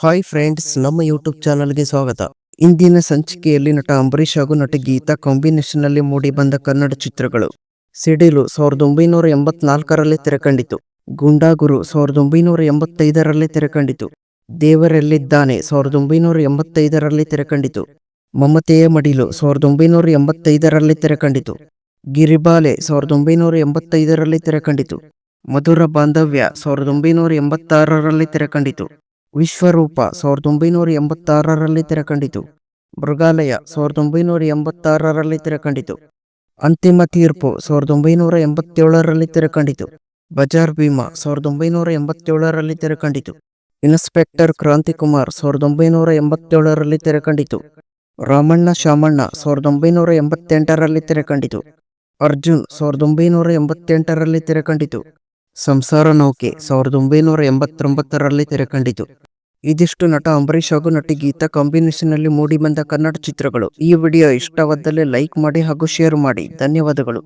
Hi friends ನಮ್ಮ YouTube ಚಾನಲ್ಗೆ ಸ್ವಾಗತ. ಇಂದಿನ ಸಂಚಿಕೆಯಲ್ಲಿ ನಟ ಅಂಬರೀಷ್ ಹಾಗೂ ನಟ ಗೀತಾ ಕಾಂಬಿನೇಷನ್ ಅಲ್ಲಿ ಮೂಡಿ ಬಂದ ಕನ್ನಡ ಚಿತ್ರಗಳು. ಸಿಡಿಲು ಸಾವಿರದ ಒಂಬೈನೂರ ಎಂಬತ್ನಾಲ್ಕರಲ್ಲಿ ತೆರೆಕಂಡಿತು. ಗುಂಡಾಗುರು ಸಾವಿರದ ಒಂಬೈನೂರ ಎಂಬತ್ತೈದರಲ್ಲಿ ತೆರೆಕಂಡಿತು. ದೇವರೆಲ್ಲಿದ್ದಾನೆ ಸಾವಿರದ ಒಂಬೈನೂರ ಎಂಬತ್ತೈದರಲ್ಲಿ ತೆರೆಕಂಡಿತು. ಮಮತೆಯ ಮಡಿಲು ಸಾವಿರದ ಒಂಬೈನೂರ ಎಂಬತ್ತೈದರಲ್ಲಿ ತೆರೆಕಂಡಿತು. ಗಿರಿಬಾಲೆ ಸಾವಿರದ ಒಂಬೈನೂರ ಎಂಬತ್ತೈದರಲ್ಲಿ ತೆರೆಕಂಡಿತು. ಮಧುರ ಬಾಂಧವ್ಯ ಸಾವಿರದ ಒಂಬೈನೂರ ಎಂಬತ್ತಾರರಲ್ಲಿ ತೆರೆಕಂಡಿತು. ವಿಶ್ವರೂಪ ಸಾವಿರದ ಒಂಬೈನೂರ ಎಂಬತ್ತಾರರಲ್ಲಿ ತೆರೆಕಂಡಿತು. ಮೃಗಾಲಯ ಸಾವಿರದ ಒಂಬೈನೂರ ಎಂಬತ್ತಾರರಲ್ಲಿ ತೆರೆಕಂಡಿತು. ಅಂತಿಮ ತೀರ್ಪು ಸಾವಿರದ ಒಂಬೈನೂರ ಎಂಬತ್ತೇಳರಲ್ಲಿ ತೆರೆಕಂಡಿತು. ಬಜಾರ್ ಭೀಮಾ ಸಾವಿರದ ಒಂಬೈನೂರ ಎಂಬತ್ತೇಳರಲ್ಲಿ ತೆರೆಕಂಡಿತು. ಇನ್ಸ್ಪೆಕ್ಟರ್ ಕ್ರಾಂತಿಕುಮಾರ್ ಸಾವಿರದ ಒಂಬೈನೂರ ಎಂಬತ್ತೇಳರಲ್ಲಿ ತೆರೆಕಂಡಿತು. ರಾಮಣ್ಣ ಶಾಮಣ್ಣ ಸಾವಿರದ ಒಂಬೈನೂರ ಎಂಬತ್ತೆಂಟರಲ್ಲಿ ತೆರೆಕಂಡಿತು. ಅರ್ಜುನ್ ಸಾವಿರದ ಒಂಬೈನೂರ ಎಂಬತ್ತೆಂಟರಲ್ಲಿ ತೆರೆಕಂಡಿತು. ಸಂಸಾರ ನೌಕೆ ಸಾವಿರದ ಒಂಬೈನೂರ ಎಂಬತ್ತೊಂಬತ್ತರಲ್ಲಿ ತೆರೆಕಂಡಿತು. ಇದಿಷ್ಟು ನಟ ಅಂಬರೀಷ್ ಹಾಗೂ ನಟಿ ಗೀತಾ ಕಾಂಬಿನೇಷನ್ ಅಲ್ಲಿ ಮೂಡಿ ಬಂದ ಕನ್ನಡ ಚಿತ್ರಗಳು. ಈ ವಿಡಿಯೋ ಇಷ್ಟವಾದಲ್ಲಿ ಲೈಕ್ ಮಾಡಿ ಹಾಗೂ ಶೇರ್ ಮಾಡಿ. ಧನ್ಯವಾದಗಳು.